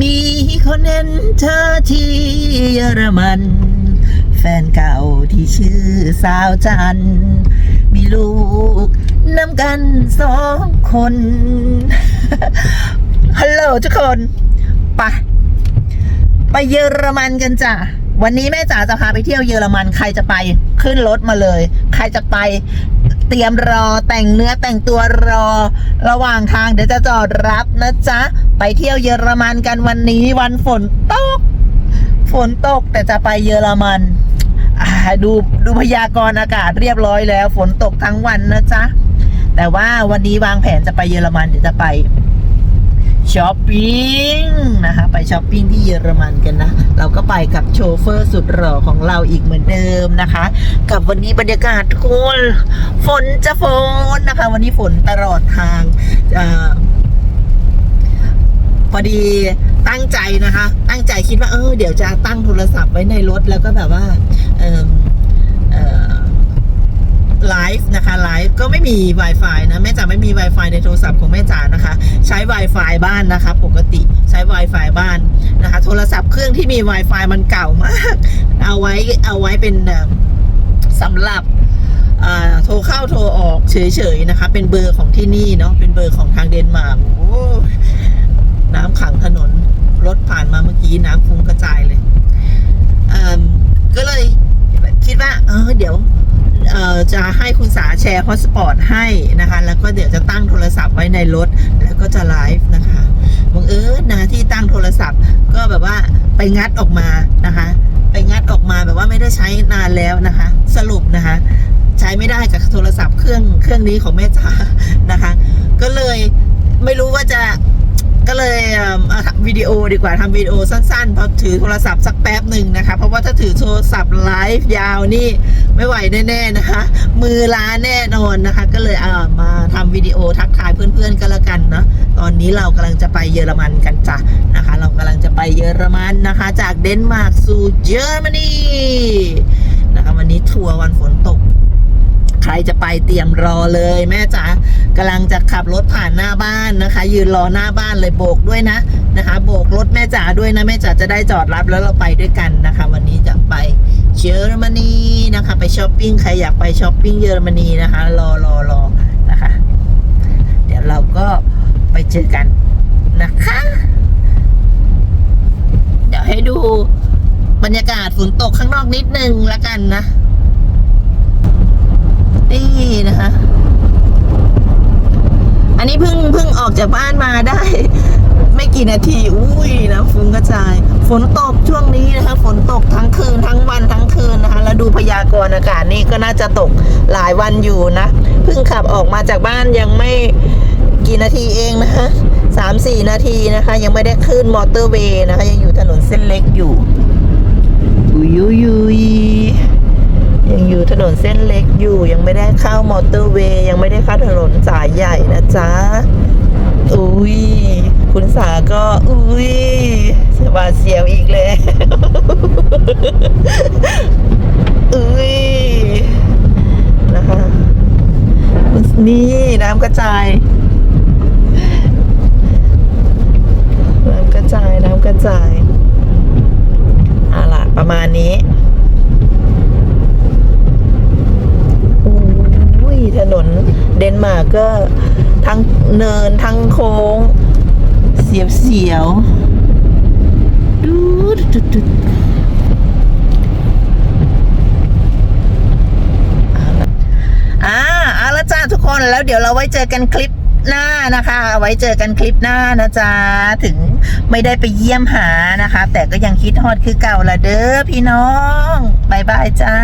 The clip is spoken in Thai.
มีคนเห็นเธอที่เยอรมัน แฟนเก่าที่ชื่อสาวจัน มีลูกน้ำกันสองคน ฮัลโหลทุกคนไปะไปเยอรมันกันจ้ะวันนี้แม่จ๋าจะพาไปเที่ยวเยอรมันใครจะไปขึ้นรถมาเลย ใครจะไป เตรียมรอแต่งเนื้อแต่งตัวรอ ระหว่างทางเดี๋ยวจะจอดรับนะจ๊ะ ไปเที่ยวเยอรมันกันวันนี้วันฝนตก ฝนตกแต่จะไปเยอรมันดูดูพยากรณ์อากาศเรียบร้อยแล้ว ฝนตกทั้งวันนะจ๊ะ แต่ว่าวันนี้วางแผนจะไปเยอรมันเดี๋ยวจะไปช้อปปิ้งนะคะไปช้อปปิ้งที่เยอรมันกันนะ เราก็ไปกับโชเฟอร์สุดหล่อของเราอีกเหมือนเดิมนะคะ กับวันนี้บรรยากาศทุกคน ฝนจะฝนนะคะ วันนี้ฝนตลอดทางอพอดีตั้งใจนะคะ ตั้งใจคิดว่าเออเดี๋ยวจะตั้งโทรศัพท์ไว้ในรถแล้วก็แบบว่าเออเออไลฟ์นะคะไลฟ์ก็ไม่มี Wi-Fi นะ แม่จ๋าไม่มี Wi-Fi ในโทรศัพท์ของแม่จ๋านะคะ ใช้ Wi-Fi บ้านนะคะ ปกติใช้ Wi-Fi บ้านนะคะ โทรศัพท์เครื่องที่มี Wi-Fi มันเก่ามาก เอาไว้เอาไว้เป็นสำหรับ โทรเข้าโทรออกเฉยๆนะคะ เป็นเบอร์ของที่นี่เนาะเป็นเบอร์ของทางเดนมาร์กโอ้น้ำขังถนนรถผ่านมาเมื่อกี้น้ำฟุ้งกระจายเลยก็เลยคิดว่า เออเดี๋ยวจะให้คุณสาแชร์ฮอสปอร์ตให้นะคะ แล้วก็เดี๋ยวจะตั้งโทรศัพท์ไว้ในรถ แล้วก็จะไลฟ์นะคะบังเอิญนะที่ตั้งโทรศัพท์ ก็แบบว่าไปงัดออกมานะคะ ไปงัดออกมาแบบว่าไม่ได้ใช้นานแล้วนะคะ สรุปนะคะ ใช้ไม่ได้กับโทรศัพท์เครื่องเครื่องนี้ของแม่จ๋านะคะ ก็เลยไม่รู้ว่าจะก็เลยทำวิดีโอดีกว่าทำวิดีโอสั้นๆพราะถือโทรศัพท์สักแป๊บหนึ่งนะคะ เพราะว่าถ้าถือโทรศัพท์ไลฟ์ยาวนี่ไม่ไหวแน่ๆนะคะ มือล้าแน่นอนนะคะ ก็เลยเอามาทำวิดีโอทักทายเพื่อนๆกันละกันเนาะตอนนี้เรากำลังจะไปเยอรมันกันจ้ะนะคะ เรากำลังจะไปเยอรมันนะคะ จากเดนมาร์กสู่เยอรมนีนะคะวันนี้ทัวร์วันฝนตก จะไปเตรียมรอเลยแม่จ๋ากำลังจะขับรถผ่านหน้าบ้านนะคะ ยืนรอหน้าบ้านเลยโบกด้วยนะนะคะ โบกรถแม่จ๋าด้วยนะแม่จ๋าจะได้จอดรับแล้วเราไปด้วยกันนะคะ วันนี้จะไปเยอรมนีนะคะ ไปช้อปปิ้งใครอยากไปช้อปปิ้งเยอรมนีนะคะ รอรอรอนะคะ เดี๋ยวเราก็ไปเจอกันนะคะ เดี๋ยวให้ดูบรรยากาศฝนตกข้างนอกนิดนึงละกันนะ นี่นะคะ อันนี้เพิ่งเพิ่งออกจากบ้านมาได้ ไม่กี่นาที อุ้ยนะฟุ้งกระจาย ฝนตกช่วงนี้นะคะ ฝนตกทั้งคืนทั้งวันทั้งคืนนะคะ แล้วดูพยากรณ์อากาศนี่ก็น่าจะตกหลายวันอยู่นะ เพิ่งขับออกมาจากบ้านยังไม่กี่นาทีเองนะคะสามสี่นาทีนะคะ ยังไม่ได้ขึ้นมอเตอร์เวย์นะคะ ยังอยู่ถนนเส้นเล็กอยู่ อุยยอุยยังอยู่ถ นนเส้นเล็กอยู่ ยังไม่ได้เข้ามอเตอร์เวย์ยังไม่ได้เข้าถนนสายใหญ่นะจ๊ะ อุ้ยคุณสาก็ อุ้ยสบาเสียวอีกเลยอุ้ยนะคะ นี่น้ำกระจาย น้ำกระจายน้ำกระจายเอาล่ะ ประมาณนี้ อุ้ยถนน เดนมาร์กก็ทั้งเนินทั้งโค้ง เสียวเสียวๆดูดดดดูดเอาละอ่าเอาละจ้าทุกคนแล้วเดี๋ยวเราไว้เจอกันคลิปหน้านะคะ ไว้เจอกันคลิปหน้านะจ๊ะ ถึงไม่ได้ไปเยี่ยมหานะคะ แต่ก็ยังคิดฮอดคือเก่าละเด้อพี่น้องบายบายจ้า